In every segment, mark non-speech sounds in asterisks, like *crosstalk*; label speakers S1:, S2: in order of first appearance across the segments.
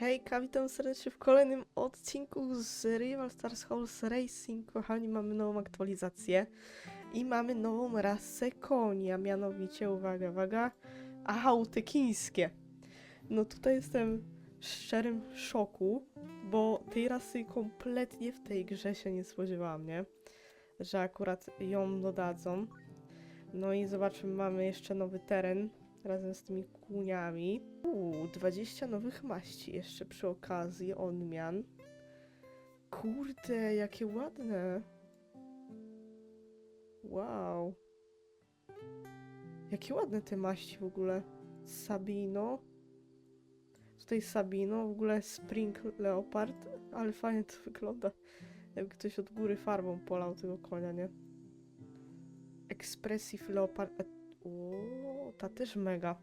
S1: Hejka, witam serdecznie w kolejnym odcinku z Rival Stars Horse Racing. Kochani, mamy nową aktualizację i mamy nową rasę koni, a mianowicie, uwaga, uwaga, autekińskie. No tutaj jestem w szczerym szoku, bo tej rasy kompletnie w tej grze się nie spodziewałam, nie? Że akurat ją dodadzą. No i zobaczymy, mamy jeszcze nowy teren razem z tymi kuniami. Uuu, 20 nowych maści jeszcze przy okazji odmian. Kurde, jakie ładne. Wow. Jakie ładne te maści w ogóle. Sabino. Tutaj Sabino, w ogóle Spring Leopard, ale fajnie to wygląda. Jakby ktoś od góry farbą polał tego konia, nie? Expressive Leopard. O, ta też mega.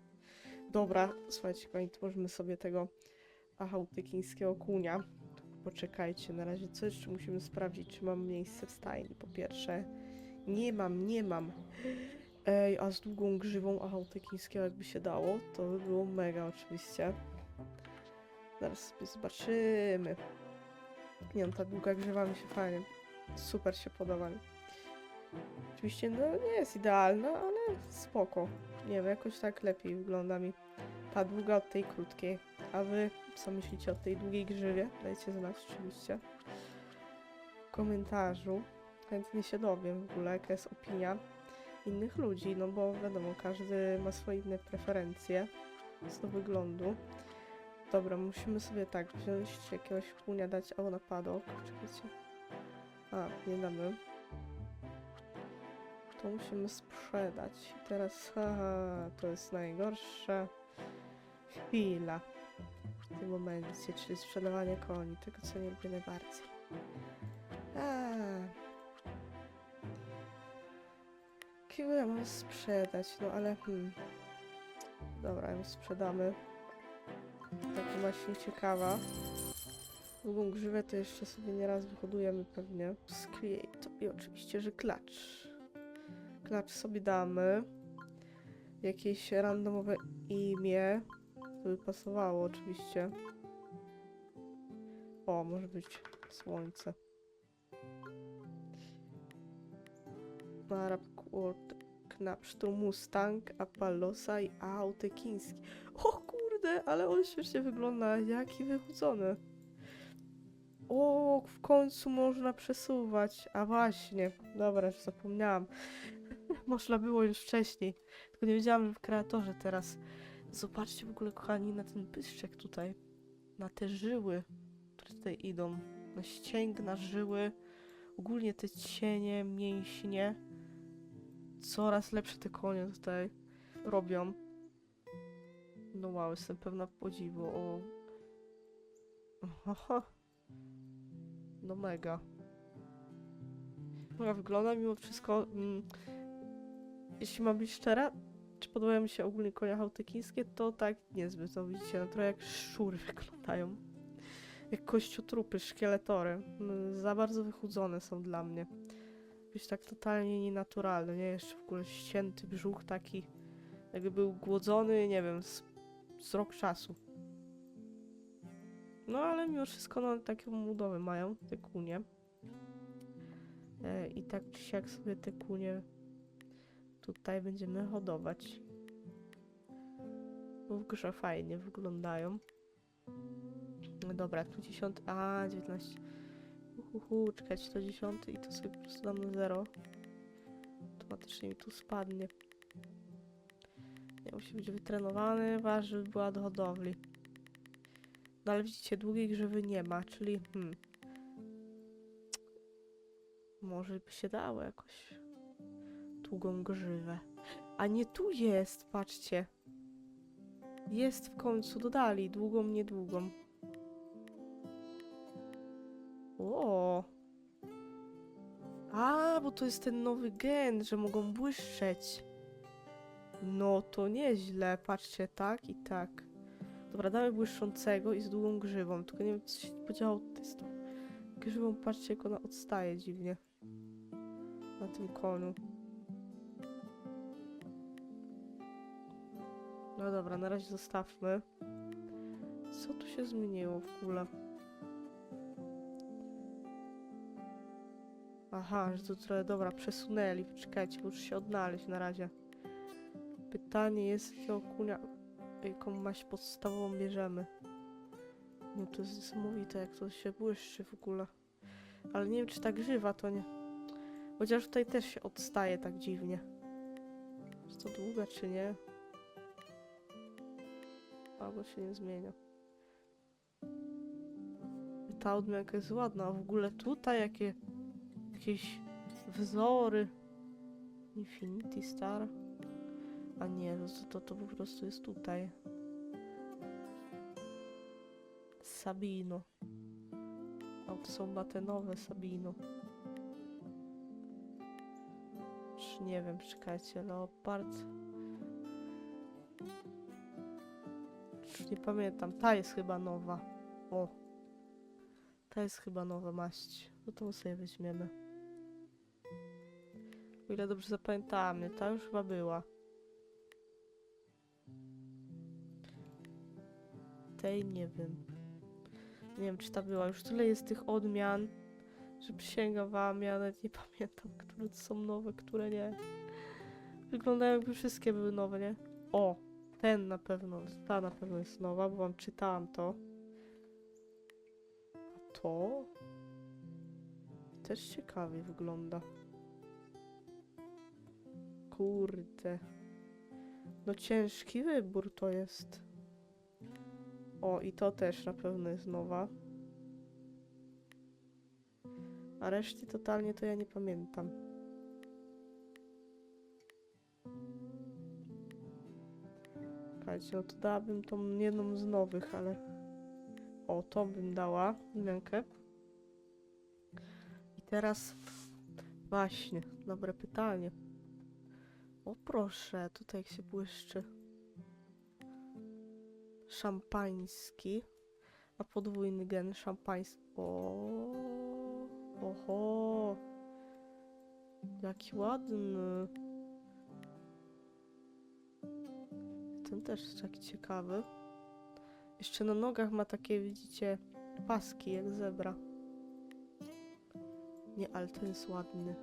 S1: Dobra, słuchajcie, kochani, sobie tego achautykińskiego kunia. Poczekajcie, na razie co jeszcze musimy sprawdzić, czy mam miejsce w stajni, po pierwsze. Nie mam, nie mam. Ej, a z długą grzywą achautykińskiego jakby się dało, to by było mega oczywiście. Zaraz sobie zobaczymy. Nie no, ta długa grzywa mi się fajnie, super się podoba. Oczywiście no nie jest idealna, ale spoko. Nie wiem, jakoś tak lepiej wygląda mi ta długa od tej krótkiej. A wy co myślicie o tej długiej grzywie? Dajcie znać oczywiście w komentarzu. Chętnie się dowiem w ogóle, jaka jest opinia innych ludzi, no bo wiadomo, każdy ma swoje inne preferencje z do wyglądu. Dobra, musimy sobie tak wziąć jakiegoś kunia, dać o na padok. Czekajcie. A, nie damy. To musimy sprzedać. I teraz, haha, to jest najgorsza chwila w tym momencie, czyli sprzedawanie koni, tego co nie lubię najbardziej. Kiego ja mam sprzedać? No ale hmm. Dobra, ją sprzedamy. Taka właśnie ciekawa. Długą grzywę to jeszcze sobie nieraz wyhodujemy pewnie. Sklej to i oczywiście, że klacz. Klacz sobie damy. Jakieś randomowe imię. To by pasowało oczywiście. O, może być słońce. Arab Quart, Knapsztu, Mustang, Apalosa i Autekiński. O kurde, ale on świetnie wygląda. Jaki wychudzony. O, w końcu można przesuwać. A właśnie, dobra, już zapomniałam. Można było już wcześniej. Tylko nie wiedziałam, że w kreatorze teraz. Zobaczcie w ogóle, kochani, na ten pyszczek tutaj. Na te żyły, które tutaj idą. Na ścięgna, żyły. Ogólnie te cienie, mięśnie. Coraz lepsze te konie tutaj robią. No wow, jestem pewna podziwu. O. *laughs* No mega. Mega wygląda mimo wszystko. Mm, jeśli mam być szczera, czy podobają mi się ogólnie konia hałtykińskie, to tak niezbyt. To widzicie, no trochę jak szczury *laughs* wyglądają. Jak kościotrupy, szkieletory. Mm, Za bardzo wychudzone są dla mnie. Jakoś tak totalnie nienaturalne, nie? Jeszcze w ogóle ścięty brzuch taki, jakby był głodzony, nie wiem, z, z rok czasu. No ale mimo wszystko, no taką budowę mają te kunie. E, I tak czy siak sobie te kunie tutaj będziemy hodować. Bo w grze fajnie wyglądają. No dobra, tu 10, a 19. Uhuhu, czekać to 10 i to sobie po prostu dam na 0. Automatycznie mi tu spadnie. Nie musi być wytrenowany, ważny by była do hodowli. No ale widzicie, długiej grzywy nie ma, czyli hmm. Może by się dało jakoś długą grzywę. A nie tu jest, patrzcie. Jest w końcu, dodali długą, niedługą. O. A, bo to jest ten nowy gen, że mogą błyszczeć. No to nieźle, patrzcie, tak i tak. Dobra, damy błyszczącego i z długą grzywą, tylko nie wiem, co się podziało z tą grzywą, patrzcie, jak ona odstaje dziwnie. Na tym koniu. No dobra, na razie zostawmy. Co tu się zmieniło w ogóle? Aha, że to trochę, dobra, przesunęli. Czekajcie, muszę się odnaleźć na razie. Pytanie jest, jaką maść podstawową bierzemy. No to jest niesamowite, jak to się błyszczy w ogóle. Ale nie wiem, czy ta grzywa to nie... Chociaż tutaj też się odstaje tak dziwnie. Czy to długa, czy nie? Albo się nie zmienia. Ta odmianka jest ładna, a w ogóle tutaj jakie... Jakieś wzory. Infinity Star. A nie, to, to, to po prostu jest tutaj. Sabino. O, to są batenowe Sabino. Czy nie wiem, czekajcie, Leopard. Już nie pamiętam, ta jest chyba nowa. O. Ta jest chyba nowa maść. No to sobie weźmiemy. O ile dobrze zapamiętałam, nie? Ta już chyba była. Tej nie wiem. Nie wiem, czy ta była. Już tyle jest tych odmian, że przysięgam wam, ja nawet nie pamiętam, które są nowe, które nie. Wyglądają jakby wszystkie były nowe, nie? O! Ten na pewno, ta na pewno jest nowa, bo wam czytałam to. A to? Też ciekawie wygląda. Kurde. No ciężki wybór to jest. O, i to też na pewno jest nowa. A reszty totalnie to ja nie pamiętam. Słuchajcie, no to dałabym tą jedną z nowych, ale... O, to bym dała, miankę. I teraz... Właśnie, dobre pytanie. O proszę, tutaj się błyszczy. Szampański. A podwójny gen szampański. O, oho. Jaki ładny. Ten też jest taki ciekawy. Jeszcze na nogach ma takie, widzicie, paski jak zebra. Nie, ale ten jest ładny.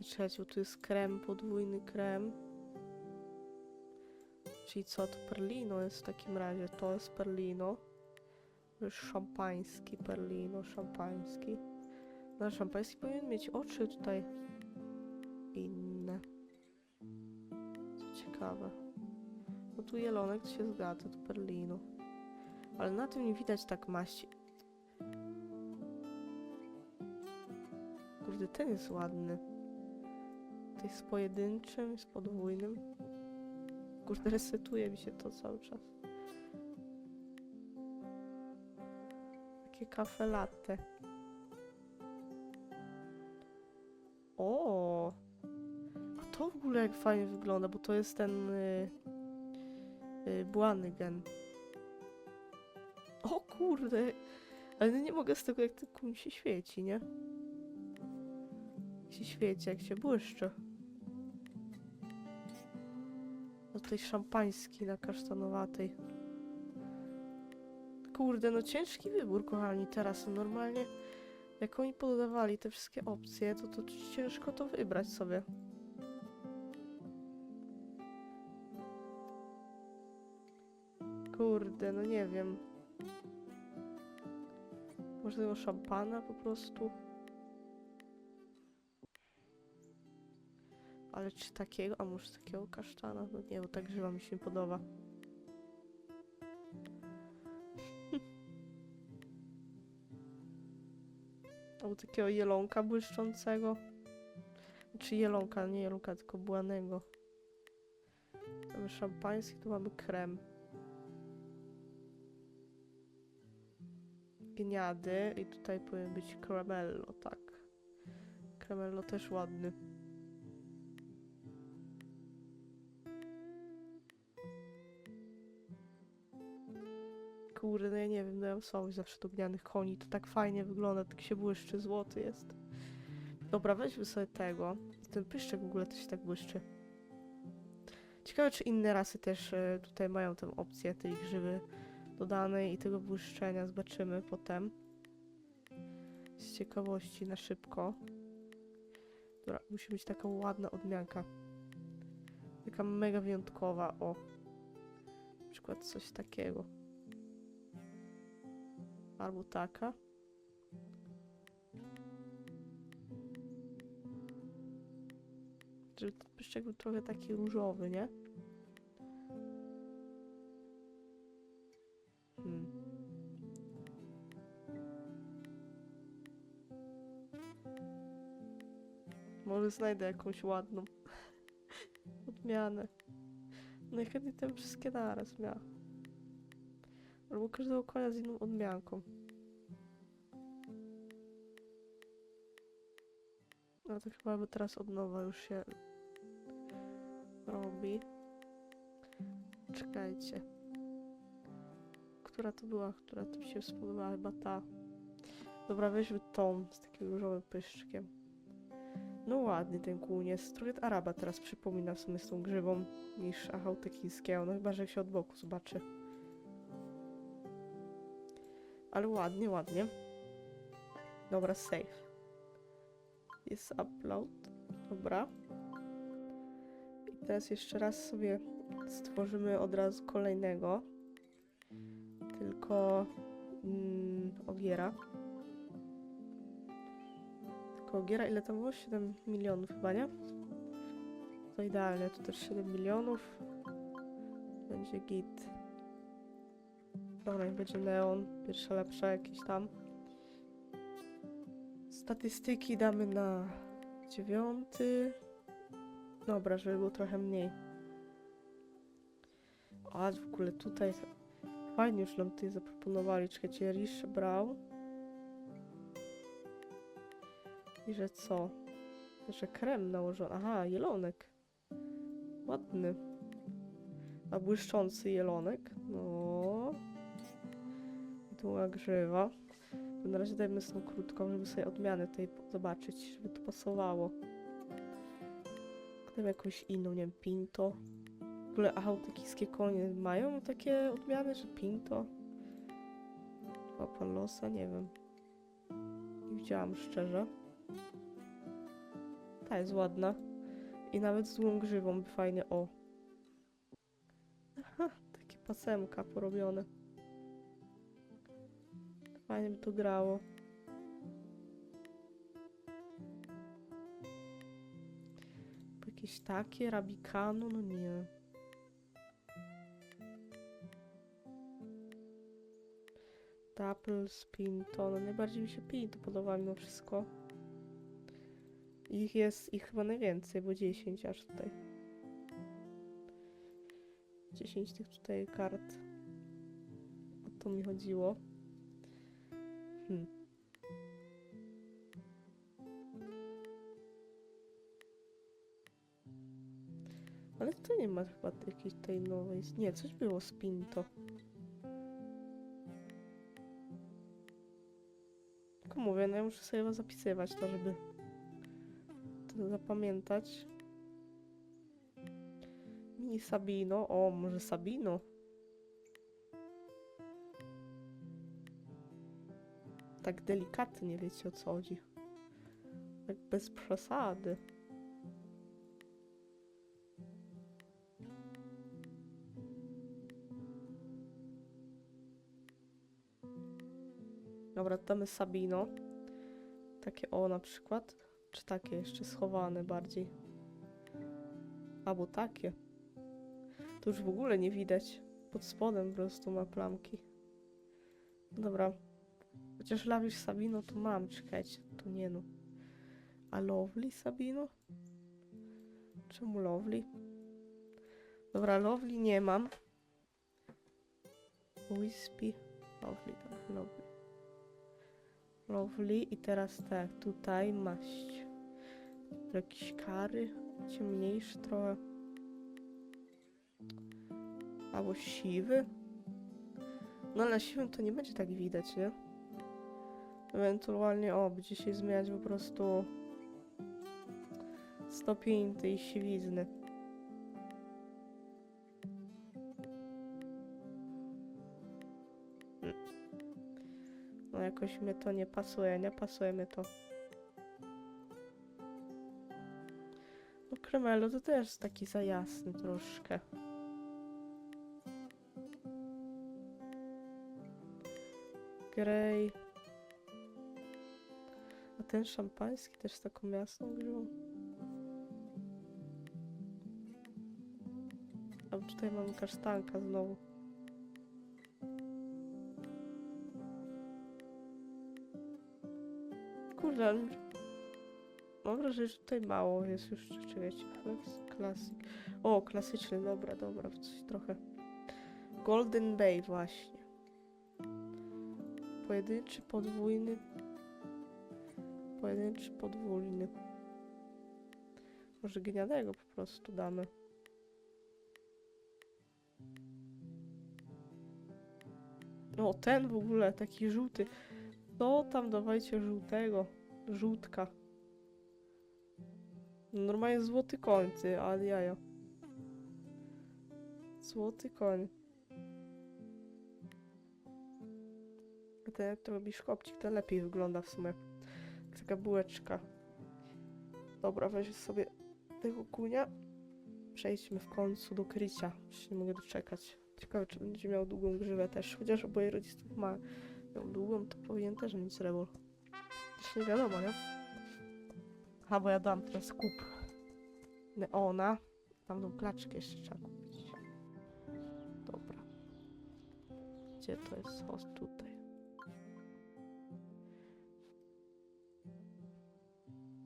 S1: Czekajcie, tu jest krem, podwójny krem. Czyli co, to perlino jest w takim razie. To jest perlino. To jest szampański perlino, szampański. No, szampański powinien mieć oczy tutaj inne. Co ciekawe. No tu jelonek się zgadza, to perlino. Ale na tym nie widać tak maści. Kurde, ten jest ładny. To jest z pojedynczym, z podwójnym. Kurde, resetuje mi się to cały czas. Takie kafe latte. O! A to w ogóle jak fajnie wygląda, bo to jest ten y, y, błany gen. O kurde! Ale no nie mogę z tego, jak ten kuń się świeci, nie? Jak się świeci, jak się błyszczy. No tutaj szampański na kasztanowatej. Kurde, no ciężki wybór, kochani, teraz. No normalnie, jak oni podawali te wszystkie opcje, to, to ciężko to wybrać sobie. Kurde, no nie wiem. Może tego szampana po prostu? Ale czy takiego? A może takiego kasztana? No nie, bo tak grzywa mi się nie podoba. *laughs* Albo takiego jelonka błyszczącego. Czy jelonka, nie jelonka, tylko błanego. Mamy szampański, tu mamy krem. Gniady i tutaj powinien być caramello, tak. Caramello też ładny. Kurde, no ja nie wiem, no ja mam zawsze do gnianych koni, to tak fajnie wygląda, tak się błyszczy, złoty jest. Dobra, weźmy sobie tego. Ten pyszczek w ogóle też tak błyszczy. Ciekawe, czy inne rasy też e, tutaj mają tę opcję tej grzywy dodanej i tego błyszczenia zobaczymy potem. Z ciekawości na szybko. Dobra, musi być taka ładna odmianka. Taka mega wyjątkowa, o. Na przykład coś takiego. Albo taka. Żeby ten pyszczek był trochę taki różowy, nie? Może znajdę jakąś ładną *laughs* odmianę. Najchętniej te wszystkie naraz miała. Albo każdego konia z inną odmianką. No to chyba by teraz od nowa już się robi. Czekajcie. Która to była, która mi się spodobała? Chyba ta. Dobra, weźmy tą z takim różowym pyszczkiem. No ładnie ten kłun jest. Trochę Araba teraz przypomina w sumie z tą grzywą niż Achautekińskiego. No chyba, że się od boku zobaczy. Ale ładnie, ładnie. Dobra, save. Jest upload. Dobra. I teraz jeszcze raz sobie stworzymy od razu kolejnego. Tylko mm, ogiera. Tylko ogiera, ile tam było? 7 milionów chyba, nie? To idealnie, tu też 7 milionów. Będzie git. Dobra, będzie neon, pierwsza lepsza jakieś tam. Statystyki damy na dziewiąty. Dobra, żeby było trochę mniej. A w ogóle tutaj fajnie już nam tutaj zaproponowali. Czekajcie, Rish brał. I że co? Że krem nałożony. Aha, jelonek. Ładny. A błyszczący jelonek. No. Tu grzywa. Na razie dajmy z tą krótką, żeby sobie odmianę tutaj zobaczyć, żeby to pasowało. Dajmy jakąś inną, nie wiem, pinto. W ogóle achautykijskie konie mają takie odmiany, że pinto? Chyba pan losa, nie wiem. Nie widziałam szczerze. Ta jest ładna. I nawet z długą grzywą by fajnie, o. Aha, takie pasemka porobione. Fajnie by to grało. Jakieś takie, rabikano, no nie. Doubles, Pinto, no najbardziej mi się Pinto podoba mimo wszystko. Ich jest, ich chyba najwięcej, bo 10 aż tutaj. 10 tych tutaj kart. O to mi chodziło. Hmm. Ale to nie ma chyba jakiejś tej nowej. Nie, coś było z Pinto. Tylko mówię, no ja muszę sobie zapisywać to, żeby zapamiętać. Mini Sabino. O, może Sabino? Tak delikatnie, wiecie o co chodzi. Tak bez przesady. Dobra, damy Sabino. Takie o na przykład. Czy takie jeszcze schowane bardziej? Albo takie. To już w ogóle nie widać. Pod spodem po prostu ma plamki. Dobra. Chociaż Lawish Sabino to mam, czekajcie. To nie no. A Lovely Sabino? Czemu Lovely? Dobra, Lovely nie mam. Wispy. Lovely, tak, Lovely. Lovely i teraz tak, tutaj maść. Jakieś kary, ciemniejszy trochę. Albo siwy. No ale siwym to nie będzie tak widać, nie? Ewentualnie, o, będzie się zmieniać po prostu stopień tej siwizny. No jakoś mnie to nie pasuje, nie pasuje mnie to. Kremelo to też taki za jasny troszkę. Grey. A ten szampański też z taką jasną grą. A tutaj mamy kasztanka znowu. Kurde, mam wrażenie, że tutaj mało jest już. Czekajcie, klas- klasyk. O, klasyczny, dobra, dobra, coś trochę. Golden Bay właśnie. Pojedynczy, podwójny. Pojedynczy, podwójny. Może gniadego po prostu damy. O, ten w ogóle, taki żółty. No, tam dawajcie żółtego. Żółtka. Normalnie złoty koń, ty, ale jaja. Złoty koń. A ten jak to robi szkopcik, ten lepiej wygląda w sumie. Taka bułeczka. Dobra, weź sobie tego kunia. Przejdźmy w końcu do krycia. Już nie mogę doczekać. Ciekawe, czy będzie miał długą grzywę też. Chociaż oboje rodziców ma długą, to powinien też mieć rebel. Już nie wiadomo, nie? Aha, bo ja dam teraz kup neona. Tam klaczkę jeszcze trzeba kupić. Dobra. Gdzie to jest? O, tutaj.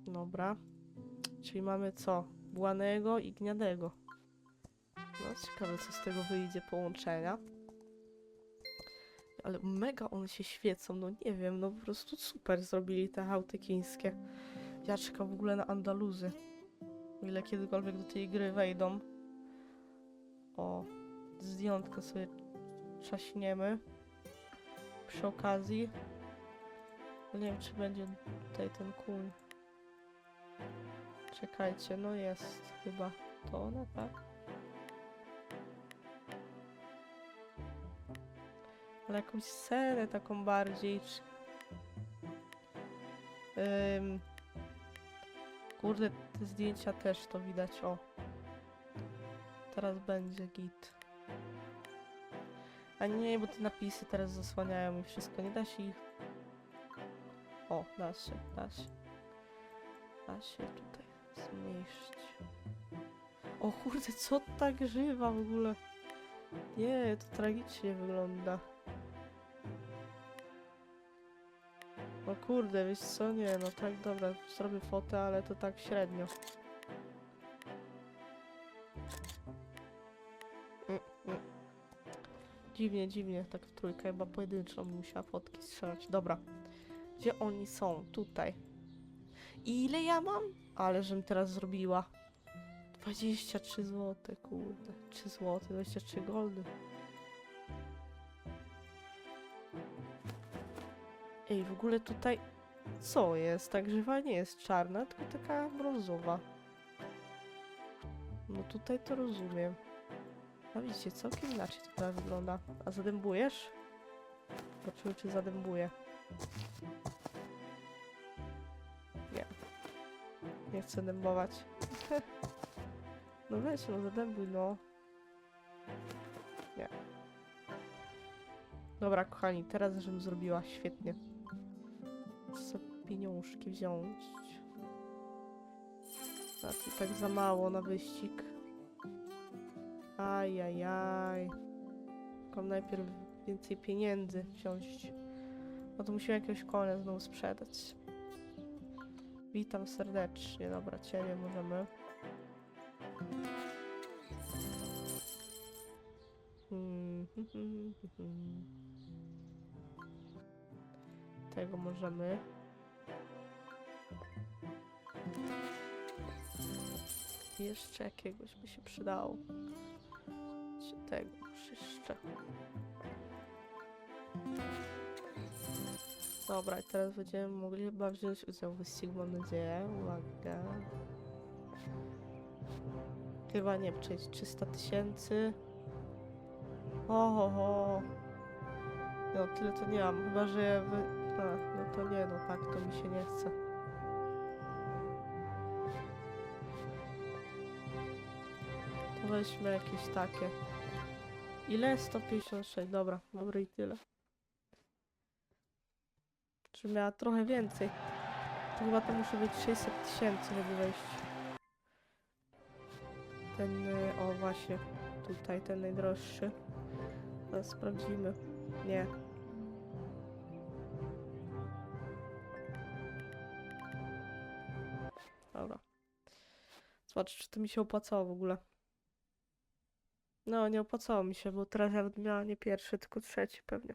S1: Dobra. Czyli mamy co? Błanego i gniadego. No, ciekawe co z tego wyjdzie połączenia. Ale mega one się świecą, no nie wiem, no po prostu super zrobili te hałty chińskie. Ja czekam w ogóle na Andaluzy. Ile kiedykolwiek do tej gry wejdą. O, zdjątko sobie trzaśniemy. Przy okazji. No nie wiem, czy będzie tutaj ten kuń. Czekajcie, no jest chyba to ona, tak? Ale jakąś scenę taką bardziej. Czy... Ym... Kurde, te zdjęcia też to widać, o. Teraz będzie git. A nie, bo te napisy teraz zasłaniają mi wszystko. Nie da się ich... O, da się, da się. Da się tutaj zmniejszyć. O kurde, co ta grzywa w ogóle? Nie, to tragicznie wygląda. Kurde, wiesz co? Nie, no tak, dobra, zrobię fotę, ale to tak średnio. Dziwnie, dziwnie, tak w trójkę, chyba pojedynczą musiała fotki strzelać. Dobra. Gdzie oni są? Tutaj. Ile ja mam? Ale żem teraz zrobiła. 23 zł, kurde. 3 zł, 23 goldy. Ej, w ogóle tutaj co jest? Ta grzywa nie jest czarna, tylko taka brązowa. No tutaj to rozumiem. A widzicie, całkiem inaczej to teraz wygląda. A zadębujesz? Zobaczymy, czy zadębuje. Nie. Nie chcę dębować. *laughs* no weź, no zadębuj, no. Nie. Dobra, kochani, teraz żebym zrobiła świetnie. Pieniążki wziąć. A to tak za mało na wyścig. Ajajaj. Tylko najpierw więcej pieniędzy wziąć. No to musimy jakiegoś konia znowu sprzedać. Witam serdecznie. Dobra, ciebie możemy. Hmm, hmm, hmm. Tego możemy. Jeszcze jakiegoś by się przydało. Czy tego jeszcze. Dobra, i teraz będziemy mogli chyba wziąć udział w wyścigu, mam nadzieję. Uwaga. Chyba nie, przejść 300 tysięcy. Oho, ho. No, tyle to nie mam, chyba że wy... to nie, no tak, to mi się nie chce. To weźmy jakieś takie. Ile? 156, dobra, dobra i tyle. Czy miała trochę więcej? To chyba to musi być 600 tysięcy, żeby wejść. Ten, y, o właśnie, tutaj ten najdroższy. Teraz sprawdzimy. Nie. Zobacz, czy to mi się opłacało w ogóle. No, nie opłacało mi się, bo teraz ja miała nie pierwszy, tylko trzeci pewnie.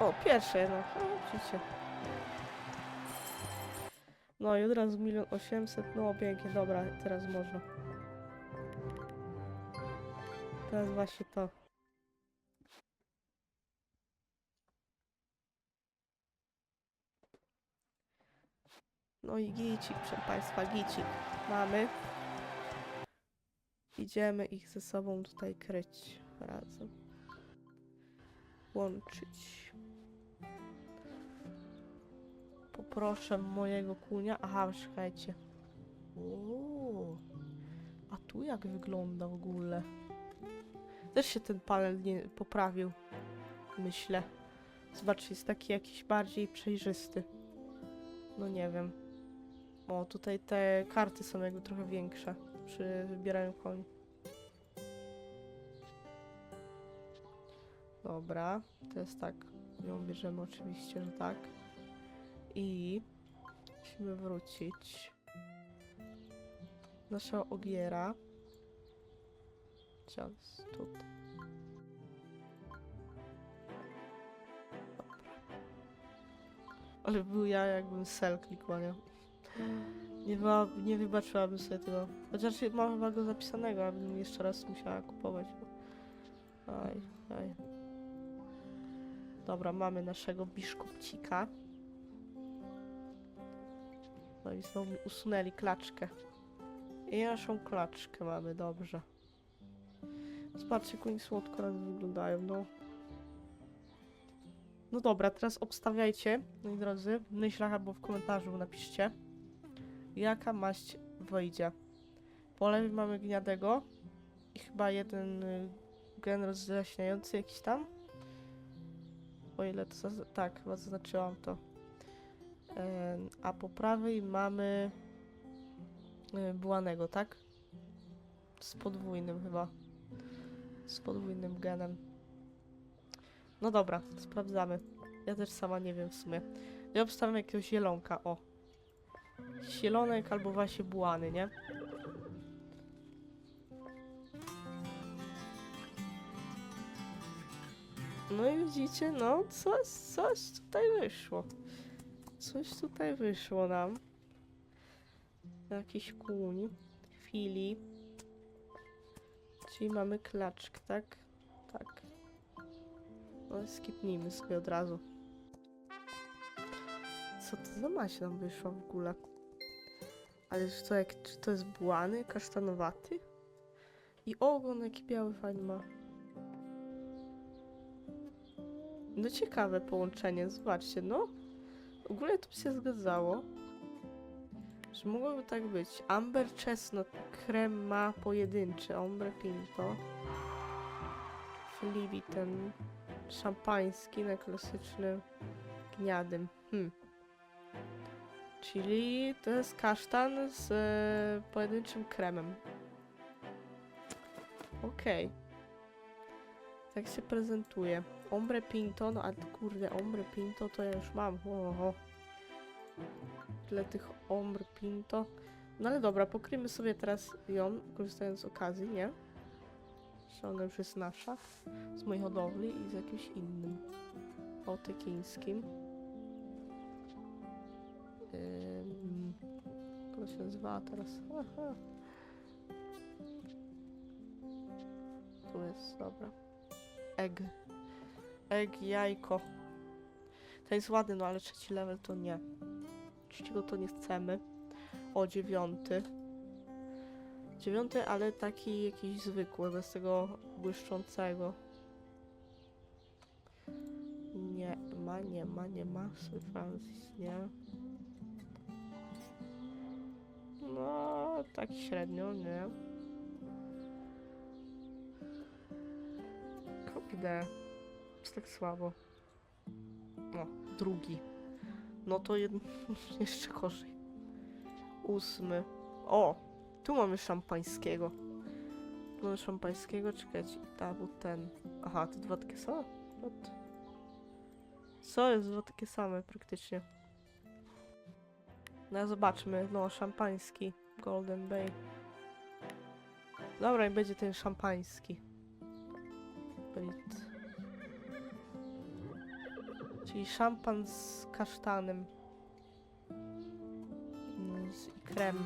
S1: O, pierwszy jednak. O, widzicie. No i od razu milion osiemset. No pięknie, dobra, teraz można. Teraz właśnie to. No i gicik, proszę Państwa, gicik. Mamy. Idziemy ich ze sobą tutaj kryć razem. Łączyć. Poproszę mojego kunia. Aha, czekajcie. O, a tu jak wygląda w ogóle? Też się ten panel nie poprawił. Myślę. Zobaczcie, jest taki jakiś bardziej przejrzysty. No nie wiem. O, tutaj te karty są jakby trochę większe przy wybieraniu koni. Dobra, to jest tak. Ją bierzemy oczywiście, że tak. I musimy wrócić. Naszego ogiera. Jest? Tutaj. Dobra. Ale był ja jakbym sel klikła, nie? Nie, była, nie wybaczyłabym sobie tego. Chociaż mam chyba go zapisanego, abym jeszcze raz musiała kupować. Aj, aj. Dobra, mamy naszego biszkopcika. No i znowu mi usunęli klaczkę. I naszą klaczkę mamy, dobrze. Zobaczcie, jak oni słodko raz wyglądają, no. No dobra, teraz obstawiajcie, moi drodzy, w myślach albo w komentarzu napiszcie, jaka maść wejdzie. Po lewej mamy gniadego i chyba jeden y, gen rozjaśniający jakiś tam. O ile to tak, chyba zaznaczyłam to. A po prawej mamy y, błanego, tak? Z podwójnym chyba. Z podwójnym genem. No dobra, sprawdzamy. Ja też sama nie wiem w sumie. Ja obstawiam jakiegoś zielonka, o. Zielonek albo właśnie bułany, nie? No i widzicie, no coś, coś tutaj wyszło. Coś tutaj wyszło nam. Jakiś kuń. Chwili. Czyli mamy klaczk, tak? Tak. No skipnijmy sobie od razu. Co to za maść nam wyszła w ogóle? Ale to, jak, czy to jest błany, kasztanowaty? I ogon jaki biały fajny ma. No ciekawe połączenie, zobaczcie, no. W ogóle to by się zgadzało. Że mogłoby tak być. Amber Chestnut, krema pojedynczy, ombre pinto. Flibi ten szampański na klasycznym gniadym. Hmm. Czyli to jest kasztan z e, pojedynczym kremem. Okej. Tak się prezentuje. Ombre Pinto, no ale kurde, Ombre Pinto to ja już mam. Oho. Tyle tych Ombre Pinto. No ale dobra, pokryjmy sobie teraz ją, korzystając z okazji, nie? Ona już jest nasza. Z mojej hodowli i z jakimś innym. Bałtykińskim. Ona się nazywała teraz? Tu jest, dobra. Egg. Egg, jajko. To jest ładny, no ale trzeci level to nie. Trzeciego to nie chcemy. O, dziewiąty. Dziewiąty, ale taki jakiś zwykły, bez tego błyszczącego. ma, nie ma, nie ma. Sir Francis, nie. No, tak średnio, nie. Kurde. Jest tak słabo. No, drugi. No to jed... *laughs* jeszcze gorzej. Ósmy. O! Tu mamy szampańskiego. Tu mamy szampańskiego, czekajcie. Ta był ten. Aha, te dwa takie same? What? Co jest dwa takie same praktycznie? No zobaczmy. No, szampański. Golden Bay. Dobra, i będzie ten szampański. Brit. Czyli szampan z kasztanem. Z, krem.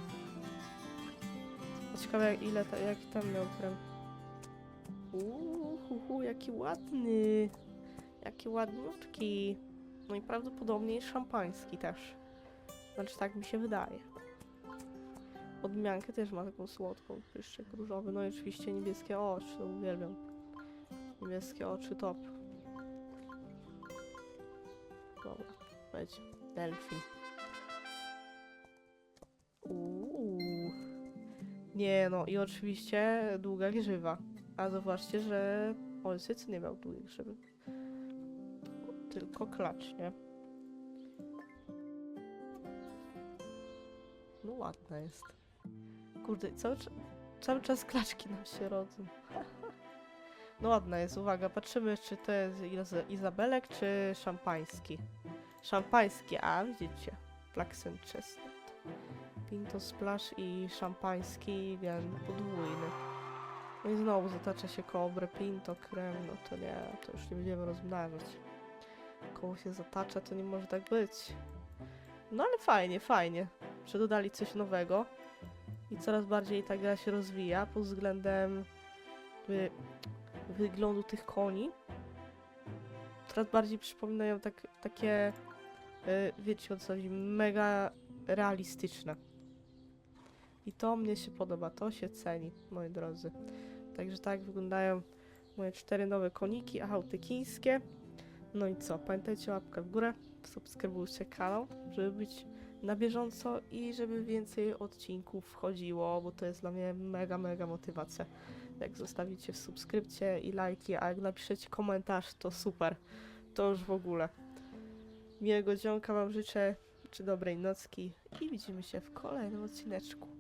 S1: Ciekawe ile ta, jaki tam miał krem. Uuu, jaki ładny. Jaki ładniutki. No i prawdopodobnie szampański też. Znaczy tak mi się wydaje. Odmiankę też ma taką słodką, pyszczek różowy. No i oczywiście niebieskie oczy, to uwielbiam. Niebieskie oczy top. Dobra, będzie. Delfin. Uuu. Nie no, i oczywiście długa grzywa. A zobaczcie, że ojciec nie miał długiej grzywy. Tylko klacz, nie? Ładna jest. Kurde, cały, cały czas klaczki nam się rodzą. No ładna jest, uwaga, patrzymy czy to jest Iza- Izabelek czy szampański. Szampański, a widzicie, Black Chestnut. Pinto Splash i szampański gen podwójny. No i znowu zatacza się kołbrę, pinto, krem, no to nie, to już nie będziemy rozmnażać. Koło się zatacza, to nie może tak być. No ale fajnie, fajnie, że dodali coś nowego i coraz bardziej ta gra się rozwija pod względem jakby wyglądu tych koni. Coraz bardziej przypominają tak, takie, y, wiecie o co chodzi, mega realistyczne. I to mnie się podoba, to się ceni, moi drodzy. Także tak wyglądają moje cztery nowe koniki achałtykińskie. No i co, pamiętajcie łapkę w górę, subskrybujcie kanał, żeby być na bieżąco i żeby więcej odcinków wchodziło, bo to jest dla mnie mega, mega motywacja. Jak zostawicie subskrypcję i lajki, a jak napiszecie komentarz, to super. To już w ogóle. Miłego dzionka wam życzę, czy dobrej nocki i widzimy się w kolejnym odcineczku.